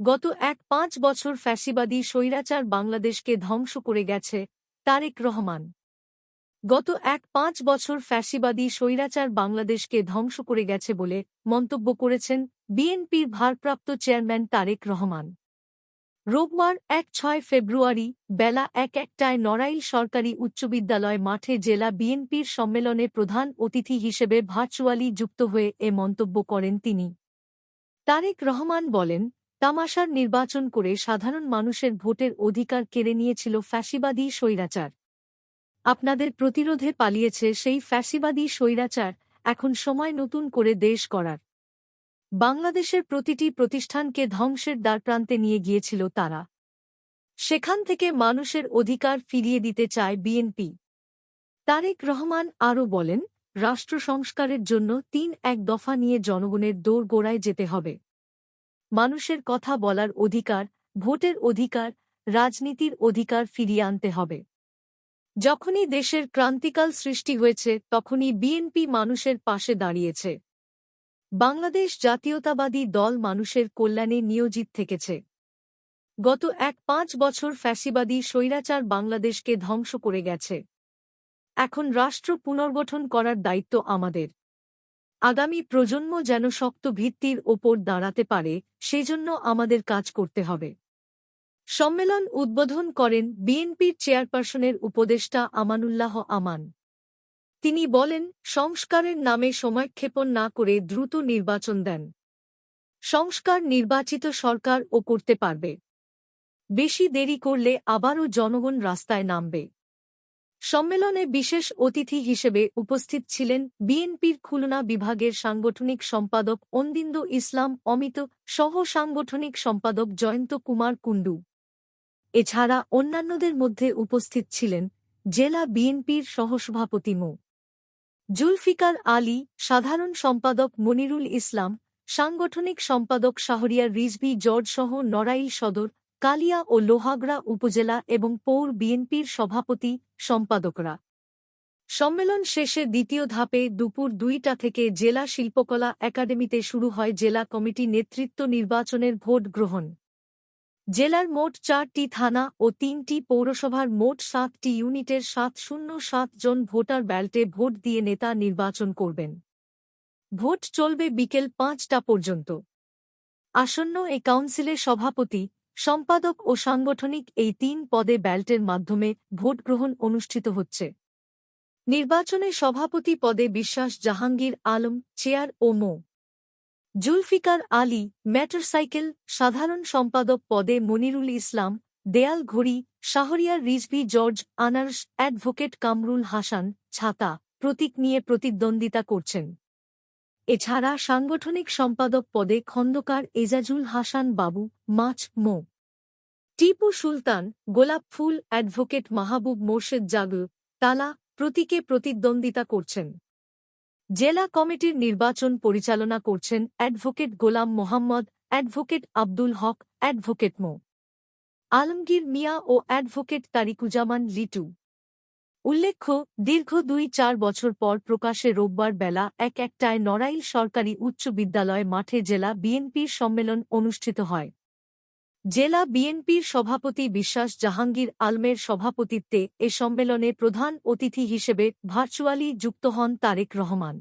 গত এক পাঁচ বছর ফ্যাসিবাদী স্বৈরাচার বাংলাদেশকে ধ্বংস করে গেছে, তারেক রহমান। গত এক পাঁচ বছর ফ্যাসিবাদী স্বৈরাচার বাংলাদেশকে ধ্বংস করে গেছে বলে মন্তব্য করেছেন বিএনপির ভারপ্রাপ্ত চেয়ারম্যান তারেক রহমান। রোববার এক ছয় ফেব্রুয়ারি বেলা এক একটায় নড়াইল সরকারি উচ্চ বিদ্যালয় মাঠে জেলা বিএনপির সম্মেলনে প্রধান অতিথি হিসেবে ভার্চুয়ালি যুক্ত হয়ে এ মন্তব্য করেন তিনি। তারেক রহমান বলেন তামাশার নির্বাচন করে সাধারণ মানুষের ভোটের অধিকার কেড়ে নিয়েছিল ফ্যাসিবাদী স্বৈরাচার। আপনাদের প্রতিরোধে পালিয়েছে সেই ফ্যাসিবাদী স্বৈরাচার এখন সময় নতুন করে দেশ করার বাংলাদেশের প্রতিটি প্রতিষ্ঠানকে ধ্বংসের দ্বারপ্রান্তে নিয়ে গিয়েছিল তারা। সেখান থেকে মানুষের অধিকার ফিরিয়ে দিতে চায় বিএনপি। তারেক রহমান আরও বলেন, রাষ্ট্র সংস্কারের জন্য তিন এক দফা নিয়ে জনগণের দৌড় গোড়ায় যেতে হবে। মানুষের কথা বলার অধিকার, ভোটের অধিকার, রাজনীতির অধিকার ফিরিয়ে আনতে হবে। যখনই দেশের ক্রান্তিকাল সৃষ্টি হয়েছে, তখনই বিএনপি মানুষের পাশে দাঁড়িয়েছে। বাংলাদেশ জাতীয়তাবাদী দল মানুষের কল্যাণে নিয়োজিত থেকেছে। গত এক পাঁচ বছর ফ্যাসিবাদী স্বৈরাচার বাংলাদেশকে ধ্বংস করে গেছে। এখন রাষ্ট্র পুনর্গঠন করার দায়িত্ব আমাদের। আগামী প্রজন্ম যেন শক্ত ভিত্তির ওপর দাঁড়াতে পারে, সেজন্য আমাদের কাজ করতে হবে। সম্মেলন উদ্বোধন করেন বিএনপির চেয়ারপারসনের উপদেষ্টা আমানুল্লাহ আমান। তিনি বলেন, সংস্কারের নামে সময়ক্ষেপণ না করে দ্রুত নির্বাচন দেন। সংস্কার নির্বাচিত সরকার ও করতে পারবে। বেশি দেরি করলে আবারও জনগণ রাস্তায় নামবে। সম্মেলনে বিশেষ অতিথি হিসেবে উপস্থিত ছিলেন বিএনপির খুলনা বিভাগের সাংগঠনিক সম্পাদক অন্দিন্দ ইসলাম, অমিত সহ সাংগঠনিক সম্পাদক জয়ন্ত কুমার কুণ্ডু। এছাড়া অন্যান্যদের মধ্যে উপস্থিত ছিলেন জেলা বিএনপির সহসভাপতি মো. জুলফিকার আলী, সাধারণ সম্পাদক মনিরুল ইসলাম, সাংগঠনিক সম্পাদক শাহরিয়ার রিজভি জর্জসহ নড়াইল সদর কালিয়া ও লোহাগড়া উপজেলা এবং পৌর বিএনপির সভাপতি, সম্পাদকরা। সম্মেলন শেষে দ্বিতীয় ধাপে দুপুর দুইটা থেকে জেলা শিল্পকলা একাডেমিতে শুরু হয় জেলা কমিটি নেতৃত্ব নির্বাচনের ভোট গ্রহণ। জেলার মোট চারটি থানা ও তিনটি পৌরসভার মোট সাতটি ইউনিটের সাত শূন্য সাত জন ভোটার ব্যালটে ভোট দিয়ে নেতা নির্বাচন করবেন। ভোট চলবে বিকেল পাঁচটা পর্যন্ত। আসন্ন এ কাউন্সিলের সভাপতি সম্পাদক ও সাংগঠনিক এই তিন পদে ব্যালটের মাধ্যমে ভোট গ্রহণ অনুষ্ঠিত হচ্ছে। নির্বাচনে সভাপতি পদে বিশ্বাস জাহাঙ্গীর আলম, চেয়ার ও মো। জুলফিকার আলী মোটরসাইকেল সাধারণ সম্পাদক পদে মনিরুল ইসলাম, দেয়াল ঘড়ি, শাহরিয়ার রিজভি জর্জ, আনার্স অ্যাডভোকেট কামরুল হাসান ছাতা, প্রতীক নিয়ে প্রতিদ্বন্দ্বিতা করছেন। এছাড়া সাংগঠনিক সম্পাদক পদে খন্দকার এজাজুল হাসান বাবু, মাছ মো। টিপু সুলতান, গোলাপ ফুল অ্যাডভোকেট মাহবুব মোর্শেদ জাগল, তালা, প্রতীকে প্রতিদ্বন্দ্বিতা করছেন। জেলা কমিটির নির্বাচন পরিচালনা করছেন advocate Golam Mohammad, advocate Abdul Haque, advocate Md. Alamgir Mia ও অ্যাডভোকেট তারিকুজামান লিটু। উল্লেখ্য, দীর্ঘ দুই চার বছর পর প্রকাশে রোববার বেলা এক একটায় নড়াইল সরকারি উচ্চ বিদ্যালয় মাঠে জেলা বিএনপির সম্মেলন অনুষ্ঠিত হয়। জেলা বিএনপির সভাপতি বিশ্বাস জাহাঙ্গীর আলমের সভাপতিত্বে এ সম্মেলনে প্রধান অতিথি হিসেবে ভার্চুয়ালি যুক্ত হন তারেক রহমান।